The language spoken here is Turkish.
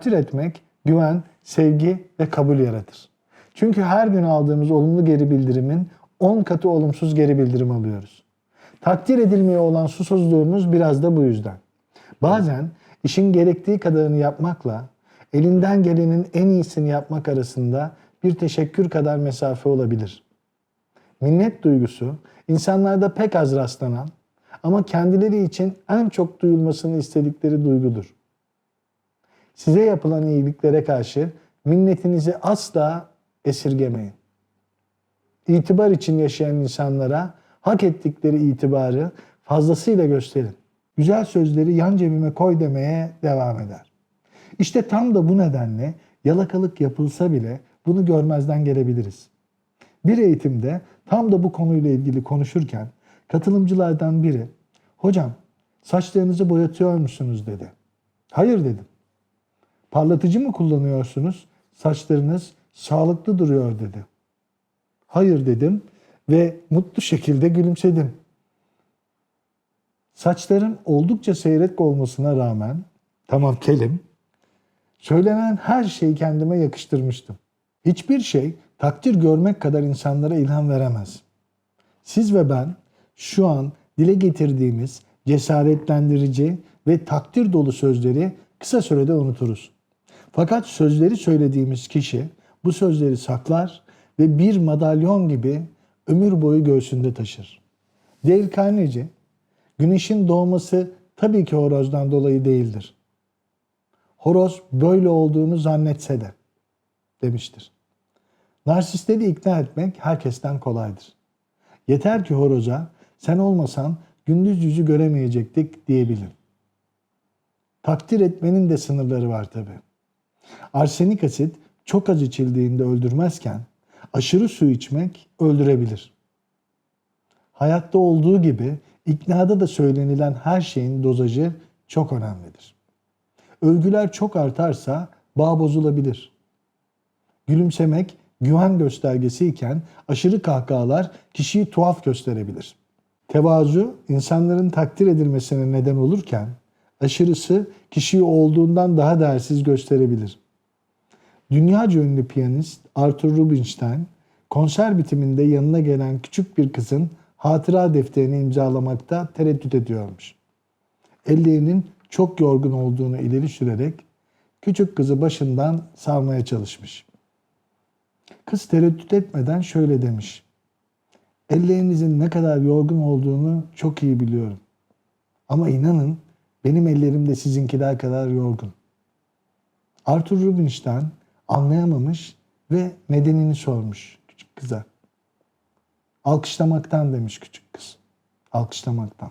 Takdir etmek güven, sevgi ve kabul yaratır. Çünkü her gün aldığımız olumlu geri bildirimin 10 katı olumsuz geri bildirim alıyoruz. Takdir edilmeye olan susuzluğumuz biraz da bu yüzden. Bazen işin gerektiği kadarını yapmakla elinden gelenin en iyisini yapmak arasında bir teşekkür kadar mesafe olabilir. Minnet duygusu insanlarda pek az rastlanan ama kendileri için en çok duyulmasını istedikleri duygudur. Size yapılan iyiliklere karşı minnetinizi asla esirgemeyin. İtibar için yaşayan insanlara hak ettikleri itibarı fazlasıyla gösterin. Güzel sözleri yan cebime koy demeye devam eder. İşte tam da bu nedenle yalakalık yapılsa bile bunu görmezden gelebiliriz. Bir eğitimde tam da bu konuyla ilgili konuşurken katılımcılardan biri "Hocam, saçlarınızı boyatıyor musunuz?" dedi. "Hayır." dedim. "Parlatıcı mı kullanıyorsunuz? Saçlarınız sağlıklı duruyor." dedi. "Hayır." dedim ve mutlu şekilde gülümsedim. Saçlarım oldukça seyrek olmasına rağmen, tamam kelim, söylenen her şeyi kendime yakıştırmıştım. Hiçbir şey takdir görmek kadar insanlara ilham veremez. Siz ve ben şu an dile getirdiğimiz cesaretlendirici ve takdir dolu sözleri kısa sürede unuturuz. Fakat sözleri söylediğimiz kişi bu sözleri saklar ve bir madalyon gibi ömür boyu göğsünde taşır. Dale Carnegie, güneşin doğması tabii ki horozdan dolayı değildir. Horoz böyle olduğunu zannetse de demiştir. Narsistleri ikna etmek herkesten kolaydır. Yeter ki horoza sen olmasan gündüz yüzü göremeyecektik diyebilir. Takdir etmenin de sınırları var tabi. Arsenik asit çok az içildiğinde öldürmezken aşırı su içmek öldürebilir. Hayatta olduğu gibi iknada da söylenilen her şeyin dozajı çok önemlidir. Övgüler çok artarsa bağ bozulabilir. Gülümsemek güven göstergesi iken aşırı kahkahalar kişiyi tuhaf gösterebilir. Tevazu insanların takdir edilmesine neden olurken aşırısı kişiyi olduğundan daha değersiz gösterebilir. Dünyaca ünlü piyanist Arthur Rubinstein konser bitiminde yanına gelen küçük bir kızın hatıra defterini imzalamakta tereddüt ediyormuş. Ellerinin çok yorgun olduğunu ileri sürerek küçük kızı başından savmaya çalışmış. Kız tereddüt etmeden şöyle demiş. Ellerinizin ne kadar yorgun olduğunu çok iyi biliyorum. Ama inanın benim ellerim de sizinkiler kadar yorgun. Arthur Rubinstein anlayamamış ve nedenini sormuş küçük kıza. Alkışlamaktan demiş küçük kız. Alkışlamaktan.